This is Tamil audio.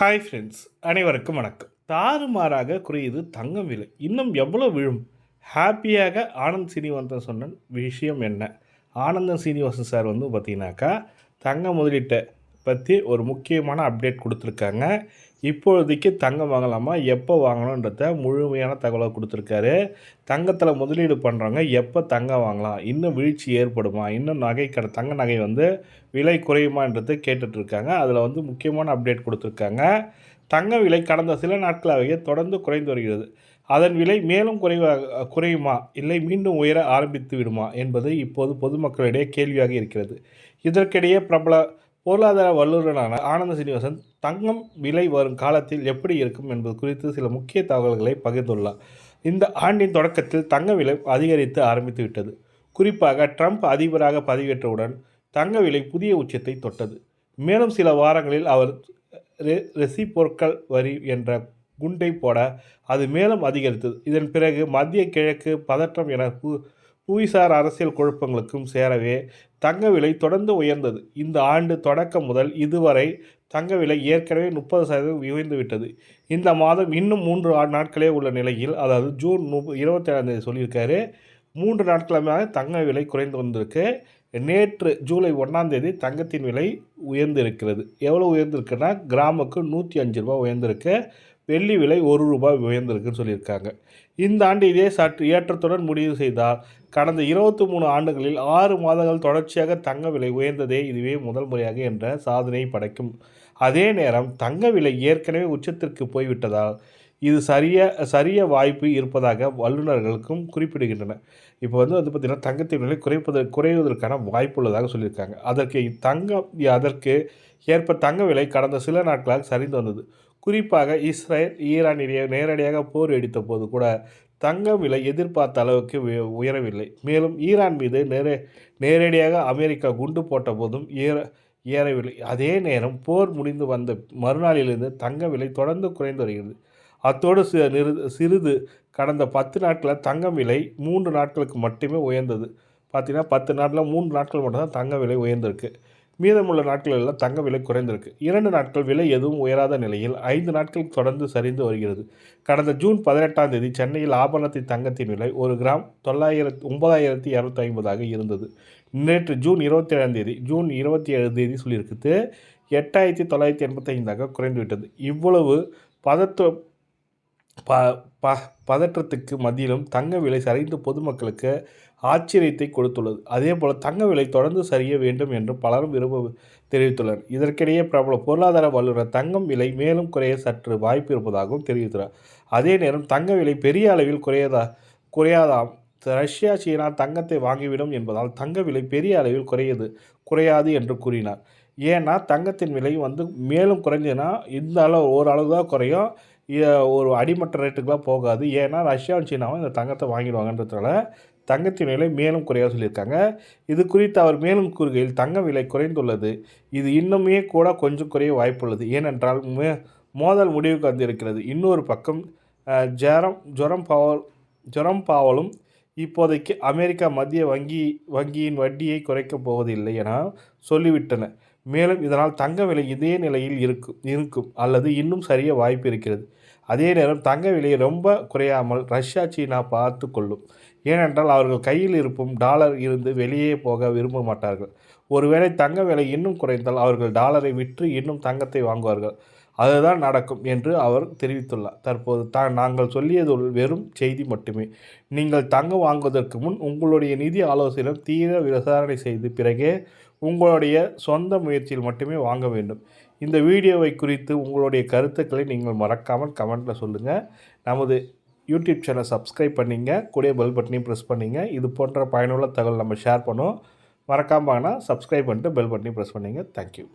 ஹாய் ஃப்ரெண்ட்ஸ் அனைவருக்கும் வணக்கம். தாறுமாறாக குறையுது தங்கம் விலை. இன்னும் எவ்வளோ விழும்? ஹாப்பியாக ஆனந்த் சீனிவாசன் சொன்ன விஷயம் என்ன? ஆனந்தன் சீனிவாசன் சார் வந்து பார்த்தீங்கன்னாக்கா தங்க முதலீட்டை பற்றி ஒரு முக்கியமான அப்டேட் கொடுத்துருக்காங்க. இப்பொழுதைக்கு தங்கம் வாங்கலாமா? எப்போ வாங்கணுன்றத முழுமையான தகவலை கொடுத்துருக்காரு. தங்கத்தில் முதலீடு பண்ணுறவங்க எப்போ தங்கம் வாங்கலாம்? இன்னும் வீழ்ச்சி ஏற்படுமா? இன்னும் நகை கடை தங்க நகை வந்து விலை குறையுமான்றது கேட்டுட்ருக்காங்க. அதில் வந்து முக்கியமான அப்டேட் கொடுத்துருக்காங்க. தங்க விலை கடந்த சில நாட்களாகவே தொடர்ந்து குறைந்து வருகிறது. அதன் விலை மேலும் குறைவாக குறையுமா? இல்லை மீண்டும் உயர ஆரம்பித்து விடுமா? என்பது இப்போது பொதுமக்களிடையே கேள்வியாக இருக்கிறது. இதற்கிடையே பிரபல பொருளாதார வல்லுநரான ஆனந்த சீனிவாசன் தங்கம் விலை வரும் காலத்தில் எப்படி இருக்கும் என்பது குறித்து சில முக்கிய தகவல்களை பகிர்ந்துள்ளார். இந்த ஆண்டின் தொடக்கத்தில் தங்க விலை அதிகரித்து ஆரம்பித்து விட்டது. குறிப்பாக ட்ரம்ப் அதிபராக பதவியேற்றவுடன் தங்க விலை புதிய உச்சத்தை தொட்டது. மேலும் சில வாரங்களில் அவர் ரெசி பொருட்கள் வரி என்ற குண்டை போட அது மேலும் அதிகரித்தது. இதன் பிறகு மத்திய கிழக்கு பதற்றம் என புவிசார் அரசியல் குழப்பங்களுக்கும் சேரவே தங்க விலை தொடர்ந்து உயர்ந்தது. இந்த ஆண்டு தொடக்கம் முதல் இதுவரை தங்க விலை ஏற்கனவே முப்பது சதவீதம் உயர்ந்துவிட்டது இந்த மாதம் இன்னும் மூன்று நாட்களே உள்ள நிலையில் அதாவது ஜூன் மு இருபத்தேழாம் தேதி சொல்லியிருக்காரு மூன்று நாட்களுமே தங்க விலை குறைந்து வந்திருக்கு. நேற்று ஜூலை ஒன்றாம் தேதி தங்கத்தின் விலை உயர்ந்திருக்கிறது. எவ்வளோ உயர்ந்திருக்குன்னா கிராமுக்கு நூற்றி அஞ்சு ரூபா உயர்ந்திருக்கு. வெள்ளி விலை ஒரு ரூபாய் உயர்ந்திருக்குன்னு சொல்லியிருக்காங்க. இந்த ஆண்டு இதே சற்று ஏற்றத்துடன் முடிவு செய்தால் கடந்த இருபத்தி மூணு ஆண்டுகளில் ஆறு மாதங்கள் தொடர்ச்சியாக தங்க விலை உயர்ந்ததே இதுவே முதல் முறையாக என்ற சாதனையை படைக்கும். அதே நேரம் தங்க விலை ஏற்கனவே உச்சத்திற்கு போய்விட்டதால் இது சரிய சரிய வாய்ப்பு இருப்பதாக வல்லுநர்களுக்கும் குறிப்பிடுகின்றன. இப்போ வந்து வந்து பார்த்திங்கன்னா தங்கத்தின் விலை குறைப்பது குறைவதற்கான வாய்ப்பு உள்ளதாக சொல்லியிருக்காங்க. அதற்கு தங்கம் அதற்கு ஏற்ப தங்க விலை கடந்த சில நாட்களாக சரிந்து வந்தது. குறிப்பாக இஸ்ரேல் ஈரான் இடையே நேரடியாக போர் வெடித்த போது கூட தங்கம் விலை எதிர்பார்த்த அளவுக்கு உயரவில்லை. மேலும் ஈரான் மீது நேரே நேரடியாக அமெரிக்கா குண்டு போட்ட போதும் ஏற ஏறவில்லை. அதே நேரம் போர் முடிந்து வந்த மறுநாளிலிருந்து தங்க விலை தொடர்ந்து குறைந்து வருகிறது. அத்தோடு சிறிது கடந்த பத்து நாட்களில் தங்கம் விலை மூன்று நாட்களுக்கு மட்டுமே உயர்ந்தது. பார்த்திங்கன்னா பத்து நாட்டில் மூன்று நாட்கள் மட்டும்தான் தங்க விலை உயர்ந்திருக்கு. மீதமுள்ள நாட்களில் தங்க விலை குறைந்திருக்கு. இரண்டு நாட்கள் விலை எதுவும் உயராத நிலையில் ஐந்து நாட்கள் தொடர்ந்து சரிந்து வருகிறது. கடந்த ஜூன் பதினெட்டாம் தேதி சென்னையில் ஆபரணத்தை தங்கத்தின் விலை ஒரு கிராம் தொள்ளாயிரத்து ஒன்பதாயிரத்தி இரநூத்தி ஐம்பதாக இருந்தது. நேற்று ஜூன் இருபத்தி ஏழாம் தேதி ஜூன் இருபத்தி ஏழு தேதி சொல்லியிருக்குது எட்டாயிரத்தி தொள்ளாயிரத்தி எண்பத்தைந்தாக குறைந்துவிட்டது. இவ்வளவு பதத்து ப ப பதற்றத்துக்கு மத்தியிலும் தங்க விலை சரிந்து பொதுமக்களுக்கு ஆச்சரியத்தை கொடுத்துள்ளது. அதே போல் தங்க விலை தொடர்ந்து சரிய வேண்டும் என்று பலரும் விரும்ப தெரிவித்துள்ளனர். இதற்கிடையே பிரபல பொருளாதார வல்லுநர் தங்கம் விலை மேலும் குறைய சற்று வாய்ப்பு இருப்பதாகவும் தெரிவித்துள்ளார். அதே நேரம் தங்க விலை பெரிய அளவில் குறையதா குறையாதாம். ரஷ்யா சீனா தங்கத்தை வாங்கிவிடும் என்பதால் தங்க விலை பெரிய அளவில் குறையது குறையாது என்று கூறினார். ஏன்னா தங்கத்தின் விலை வந்து மேலும் குறைஞ்சதுன்னா இந்த அளவு ஓரளவு தான் குறையும். ஒரு அடிமட்ட ரேட்டுக்கெலாம் போகாது. ஏன்னா ரஷ்யாவும் சீனாவும் இந்த தங்கத்தை வாங்கிடுவாங்கன்றதுனால தங்கத்தின் விலை மேலும் குறைய சொல்லியிருக்காங்க. இது குறித்து அவர் மேலும் கூறுகையில் தங்க விலை குறைந்துள்ளது. இது இன்னுமே கூட கொஞ்சம் குறைய வாய்ப்புள்ளது. ஏனென்றால் மே மோதல் முடிவுக்கு வந்திருக்கிறது. இன்னொரு பக்கம் ஜரம் ஜொரம் பாவல் ஜொரம் பாவலும் இப்போதைக்கு அமெரிக்கா மத்திய வங்கி வங்கியின் வட்டியை குறைக்கப் போவதில்லை என சொல்லிவிட்டன. மேலும் இதனால் தங்க விலை இதே நிலையில் இருக்கும் இருக்கும் அல்லது இன்னும் சரிய வாய்ப்பு இருக்கிறது. அதே நேரம் தங்க விலை ரொம்ப குறையாமல் ரஷ்யா சீனா பார்த்து கொள்ளும். ஏனென்றால் அவர்கள் கையில் இருப்பும் டாலர் இருந்து வெளியே போக விரும்ப மாட்டார்கள். ஒருவேளை தங்க விலை இன்னும் குறைந்தால் அவர்கள் டாலரை விற்று இன்னும் தங்கத்தை வாங்குவார்கள். அதுதான் நடக்கும் என்று அவர் தெரிவித்துள்ளார். தற்போது தான் நாங்கள் சொல்லியது வெறும் செய்தி மட்டுமே. நீங்கள் தங்கம் வாங்குவதற்கு முன் உங்களுடைய நிதி ஆலோசனை தீவிர விசாரணை செய்து பிறகே உங்களுடைய சொந்த முயற்சியில் மட்டுமே வாங்க வேண்டும். இந்த வீடியோவை குறித்து உங்களுடைய கருத்துக்களை நீங்கள் மறக்காமல் கமெண்ட்டில் சொல்லுங்கள் நமது யூடியூப் சேனல் சப்ஸ்கிரைப் பண்ணிங்க கூடிய பெல் பட்டனையும் ப்ரெஸ் பண்ணிங்க. இது போன்ற பயனுள்ள தகவல் நம்ம ஷேர் பண்ணுவோம். மறக்காமல் சப்ஸ்கிரைப் பண்ணிட்டு பெல் பட்டனையும் ப்ரெஸ் பண்ணிங்க. தேங்க்யூ